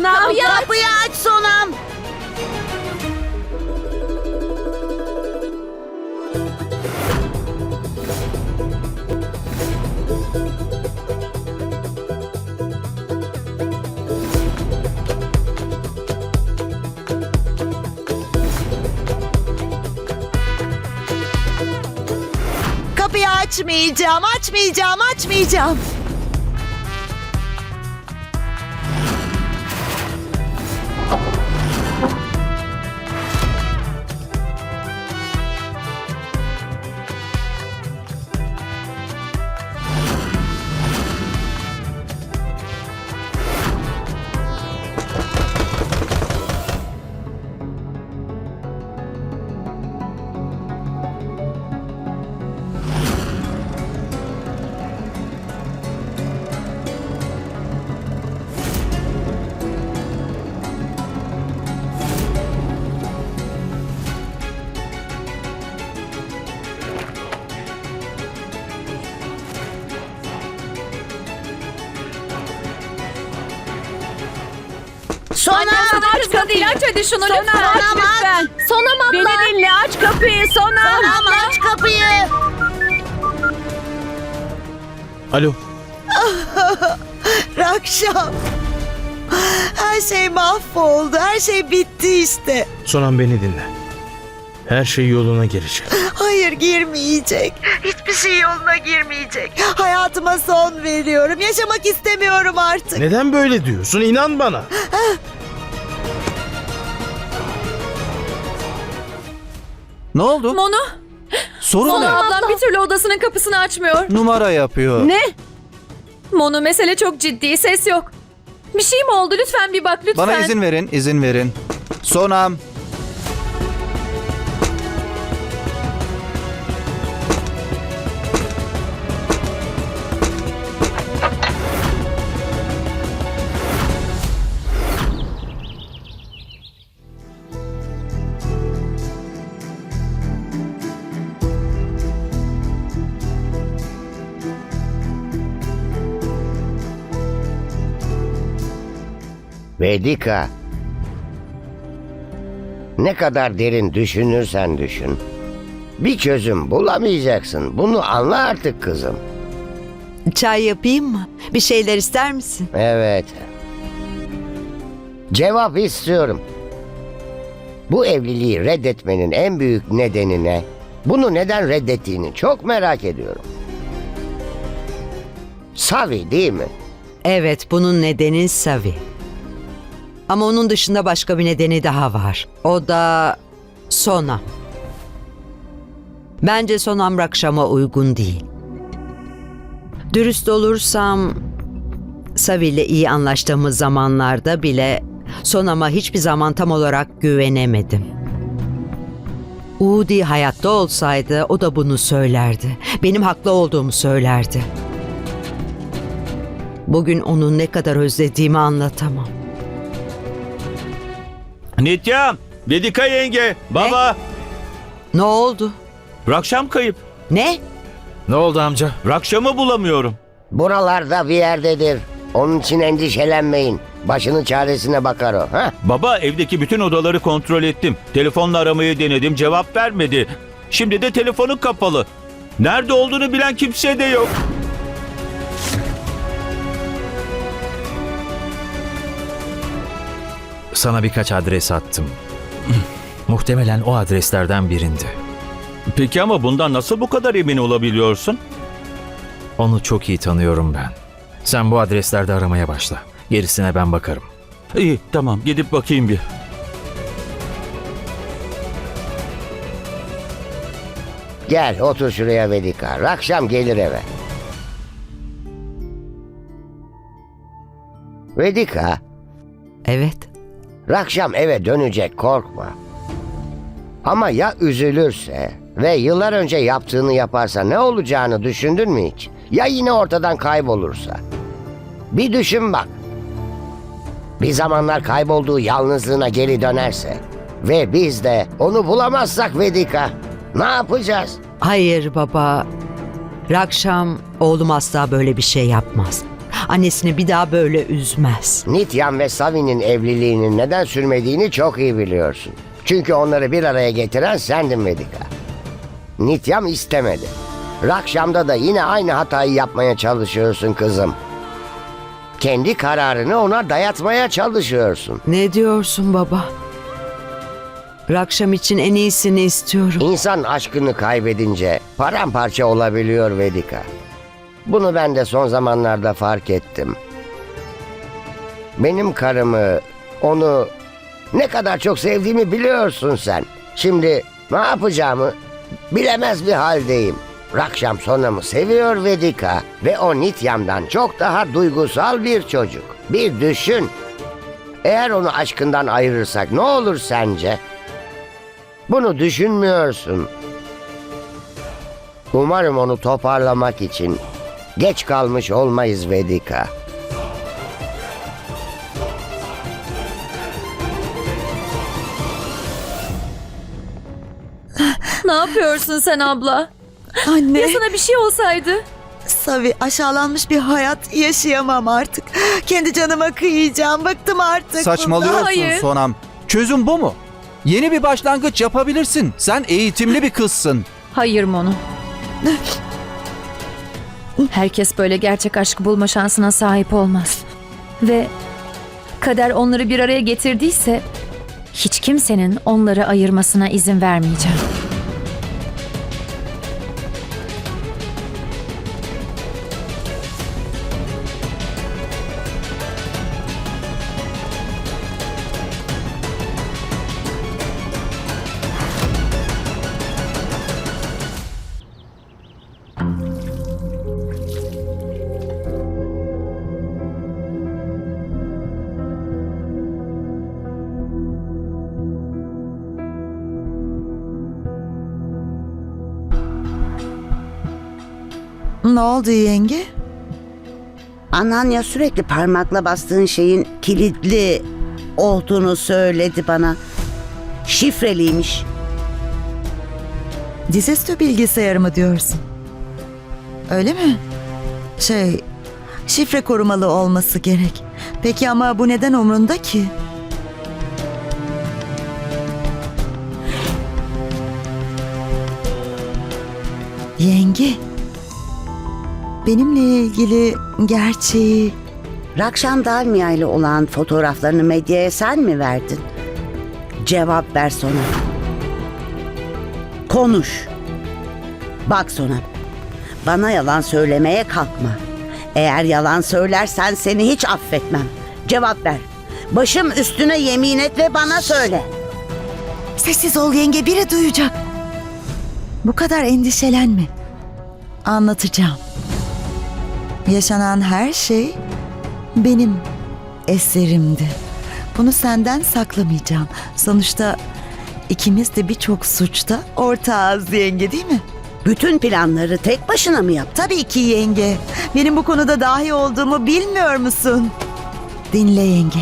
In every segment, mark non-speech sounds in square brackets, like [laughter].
Sonam. Kapıyı, kapıyı aç Sonam. Kapıyı açmayacağım, açmayacağım, açmayacağım. Sonam. Sana aç kapıyı. Aç hadi şunu Sonam lütfen. aç Sonam, aç. lütfen. Sonam abla. Beni dinle aç kapıyı Sonam. Sonam aç kapıyı. Alo. [laughs] Rakşam. Her şey mahvoldu. Her şey bitti işte. Sonan beni dinle. Her şey yoluna girecek. Hayır girmeyecek. Hiçbir şey yoluna girmeyecek. Hayatıma son veriyorum. Yaşamak istemiyorum artık. Neden böyle diyorsun? İnan bana. Ne oldu? Monu. Sorun Monu ne? ablam bir türlü odasının kapısını açmıyor. Numara yapıyor. Ne? Monu mesele çok ciddi. Ses yok. Bir şey mi oldu? Lütfen bir bak lütfen. Bana izin verin, izin verin. Sonam. Vedika. Ne kadar derin düşünürsen düşün. Bir çözüm bulamayacaksın. Bunu anla artık kızım. Çay yapayım mı? Bir şeyler ister misin? Evet. Cevap istiyorum. Bu evliliği reddetmenin en büyük nedeni ne? Bunu neden reddettiğini çok merak ediyorum. Savi değil mi? Evet, bunun nedeni Savi. Ama onun dışında başka bir nedeni daha var. O da Sonam. Bence Sonam Rakşam'a uygun değil. Dürüst olursam Savi ile iyi anlaştığımız zamanlarda bile Sonam'a hiçbir zaman tam olarak güvenemedim. Udi hayatta olsaydı o da bunu söylerdi. Benim haklı olduğumu söylerdi. Bugün onu ne kadar özlediğimi anlatamam. Nityam, Vedika yenge, baba, Ne oldu? Rakşam kayıp. Ne? Ne oldu amca? Rakşam'ı bulamıyorum. Buralarda bir yerdedir. Onun için endişelenmeyin. Başının çaresine bakar o. Ha? Baba evdeki bütün odaları kontrol ettim. Telefonla aramayı denedim, cevap vermedi. Şimdi de telefonu kapalı. Nerede olduğunu bilen kimse de yok. Sana birkaç adres attım. Muhtemelen o adreslerden birinde. Peki ama bundan nasıl bu kadar emin olabiliyorsun? Onu çok iyi tanıyorum ben. Sen bu adreslerde aramaya başla. Gerisine ben bakarım. İyi, tamam gidip bakayım bir. Gel otur şuraya Vedika. Akşam gelir eve. Vedika, Evet. Rakşam eve dönecek korkma. Ama ya üzülürse ve yıllar önce yaptığını yaparsa ne olacağını düşündün mü hiç? Ya yine ortadan kaybolursa? Bir düşün bak. Bir zamanlar kaybolduğu yalnızlığına geri dönerse ve biz de onu bulamazsak Vedika ne yapacağız? Hayır baba. Rakşam oğlum asla böyle bir şey yapmaz. Annesini bir daha böyle üzmez. Nityam ve Savi'nin evliliğinin neden sürmediğini çok iyi biliyorsun. Çünkü onları bir araya getiren sendin Vedika. Nityam istemedi. Rakşam'da da yine aynı hatayı yapmaya çalışıyorsun kızım. Kendi kararını ona dayatmaya çalışıyorsun. Ne diyorsun baba? Rakşam için en iyisini istiyorum. İnsan aşkını kaybedince paramparça olabiliyor Vedika. Bunu ben de son zamanlarda fark ettim. Benim karımı, onu ne kadar çok sevdiğimi biliyorsun sen. Şimdi ne yapacağımı bilemez bir haldeyim. Rakşam Sonam'ı seviyor Vedika ve o Nityam'dan çok daha duygusal bir çocuk. Bir düşün. Eğer onu aşkından ayırırsak ne olur sence? Bunu düşünmüyorsun. Umarım onu toparlamak için geç kalmış olmayız Vedika. Ne yapıyorsun sen abla? Anne, Ya sana bir şey olsaydı? Savi aşağılanmış bir hayat yaşayamam artık. Kendi canıma kıyacağım. Bıktım artık. Saçmalıyorsun Hayır. Sonam. Çözüm bu mu? Yeni bir başlangıç yapabilirsin. Sen eğitimli bir kızsın. Hayır Monu. [laughs] Herkes böyle gerçek aşkı bulma şansına sahip olmaz. Ve kader onları bir araya getirdiyse hiç kimsenin onları ayırmasına izin vermeyeceğim. Ne oldu yenge? Ananya sürekli parmakla bastığın şeyin kilitli olduğunu söyledi bana. Şifreliymiş. Dizüstü bilgisayarı mı diyorsun? Öyle mi? Şey, şifre korumalı olması gerek. Peki ama bu neden umrunda ki? Yenge, benimle ilgili gerçeği Rakşan Dalmia ile olan fotoğraflarını medyaya sen mi verdin? Cevap ver Sonam. Konuş. Bak Sonam. Bana yalan söylemeye kalkma. Eğer yalan söylersen seni hiç affetmem. Cevap ver. Başım üstüne yemin et ve bana söyle. Sessiz ol yenge biri duyacak. Bu kadar endişelenme. Anlatacağım. Yaşanan her şey benim eserimdi. Bunu senden saklamayacağım. Sonuçta ikimiz de birçok suçta ortağız yenge değil mi? Bütün planları tek başına mı yaptın? Tabii ki yenge. Benim bu konuda dahi olduğumu bilmiyor musun? Dinle yenge.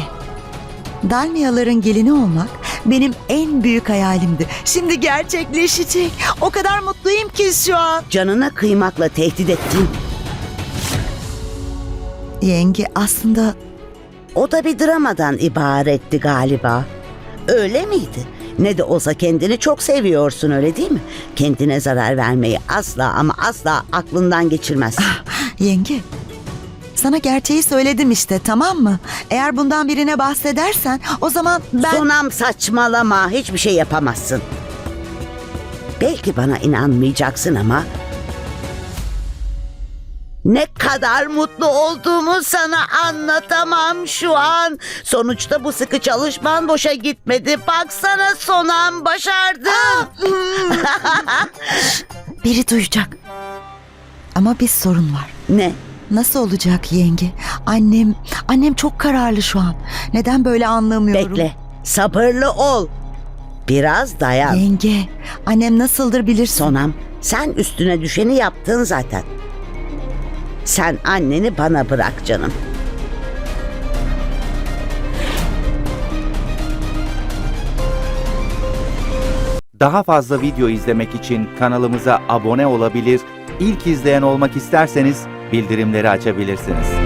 Dalmiyaların gelini olmak benim en büyük hayalimdi. Şimdi gerçekleşecek. O kadar mutluyum ki şu an. Canına kıymakla tehdit ettin. Yenge aslında O da bir dramadan ibaretti galiba. Öyle miydi? Ne de olsa kendini çok seviyorsun öyle değil mi? Kendine zarar vermeyi asla ama asla aklından geçirmez. yenge. Sana gerçeği söyledim işte tamam mı? Eğer bundan birine bahsedersen o zaman ben... Sonam saçmalama hiçbir şey yapamazsın. Belki bana inanmayacaksın ama... Ne kadar mutlu olduğumu sana anlatamam şu an. Sonuçta bu sıkı çalışman boşa gitmedi. Baksana Sonam başardın. [laughs] Biri duyacak. Ama bir sorun var. ne? Nasıl olacak yenge? Annem, annem çok kararlı şu an. Neden böyle anlamıyorum? Bekle. Sabırlı ol. Biraz dayan. Yenge, annem nasıldır bilirsin. Sonam, sen üstüne düşeni yaptın zaten. Sen anneni bana bırak canım. Daha fazla video izlemek için kanalımıza abone olabilir, ilk izleyen olmak isterseniz bildirimleri açabilirsiniz.